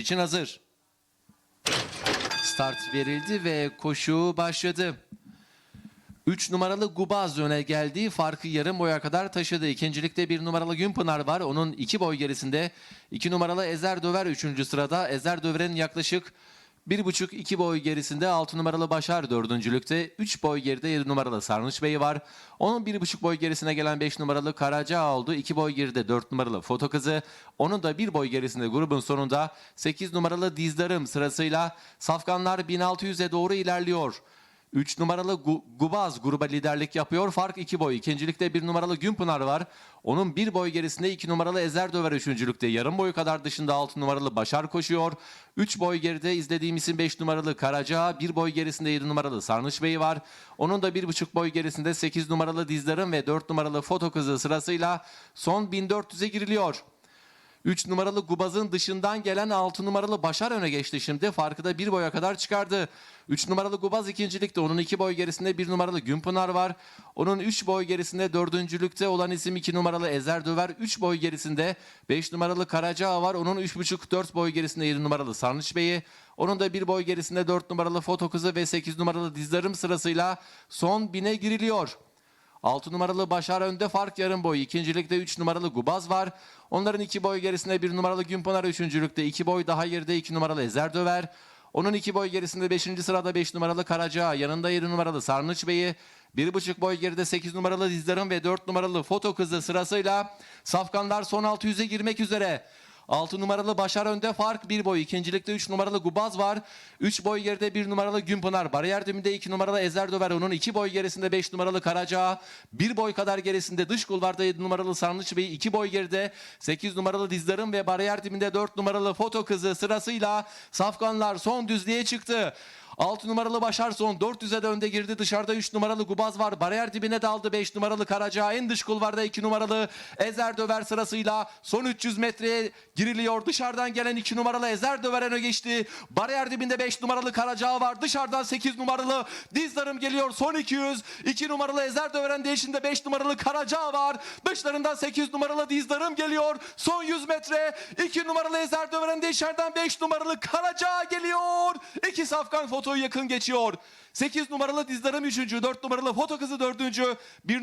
için hazır. Start verildi ve koşu başladı. 3 numaralı Gubaz öne geldi. Farkı yarım boya kadar taşıdı. İkincilikte 1 numaralı Günpınar var. Onun 2 boy gerisinde. 2 numaralı Ezer Döver 3. sırada. Ezer Döver'in yaklaşık 1,5-2 boy gerisinde 6 numaralı Başar dördüncülükte. 3 boy geride 7 numaralı Sarnıç Bey var. Onun 1,5 boy gerisine gelen 5 numaralı Karaca oldu. 2 boy geride 4 numaralı Foto Kızı. Onun da 1 boy gerisinde grubun sonunda 8 numaralı Dizdarım sırasıyla Safkanlar 1600'e doğru ilerliyor. 3 numaralı Gu- Gubaz gruba liderlik yapıyor. Fark 2 boy. İkincilikte 1 numaralı Günpınar var. Onun 1 boy gerisinde 2 numaralı Ezer Döver üçüncülükte. Yarım boyu kadar dışında 6 numaralı Başar koşuyor. 3 boy geride izlediğim isim 5 numaralı Karaca. 1 boy gerisinde 7 numaralı Sarnıç Bey var. Onun da 1,5 boy gerisinde 8 numaralı Dizdarım ve 4 numaralı Foto Kızı sırasıyla son 1400'e giriliyor. 3 numaralı Gubaz'ın dışından gelen 6 numaralı Başar öne geçti şimdi. Farkı da 1 boya kadar çıkardı. 3 numaralı Gubaz ikincilikte. Onun 2 boy gerisinde 1 numaralı Günpınar var. Onun 3 boy gerisinde dördüncülükte olan isim 2 numaralı Ezer Döver. 3 boy gerisinde 5 numaralı Karaca var. Onun 3,5-4 boy gerisinde 7 numaralı Sarnıç Bey'i. Onun da 1 boy gerisinde 4 numaralı Foto Kızı ve 8 numaralı Dizdarım sırasıyla son bine giriliyor. 6 numaralı Başar önde fark yarım boy. İkincilikte 3 numaralı Gubaz var. Onların 2 boy gerisinde 1 numaralı Günpınar üçüncülükte 2 boy daha geride 2 numaralı Ezer Döver. Onun 2 boy gerisinde 5. sırada 5 numaralı Karaca, yanında 7 numaralı Sarnıç Bey'i, 1,5 boy geride 8 numaralı Dizdarım ve 4 numaralı Foto Kızı sırasıyla Safkanlar son 600'e girmek üzere. 6 numaralı Başar önde fark 1 boy. İkincilikte 3 numaralı Gubaz var. 3 boy geride 1 numaralı Günpınar. Bariyer dibinde 2 numaralı Ezer Döver. Onun 2 boy gerisinde 5 numaralı Karaca. 1 boy kadar gerisinde dış kulvarda 7 numaralı Sarnıç Bey. 2 boy geride 8 numaralı Dizdarım ve bariyer dibinde 4 numaralı Foto Kızı sırasıyla Safkanlar son düzlüğe çıktı. 6 numaralı Başar son 400'e de önde girdi. Dışarıda 3 numaralı Gubaz var. Bariyer dibine daldı 5 numaralı Karaca. En dış kulvarda 2 numaralı Ezer Döver sırasıyla son 300 metreye giriliyor. Dışarıdan gelen 2 numaralı Ezer Döver öne geçti. Bariyer dibinde 5 numaralı Karaca var. Dışarıdan 8 numaralı Dizdarım geliyor. Son 200. 2 numaralı Ezer Döver'in değişinde 5 numaralı Karaca var. Dışlarından 8 numaralı Dizdarım geliyor. Son 100 metre. 2 numaralı Ezer Döver'in de içeriden 5 numaralı Karaca geliyor. 2 safkan fotoyu yakın geçiyor. 8 numaralı Dizdarım 3. 4 numaralı Foto Kızı 4. 1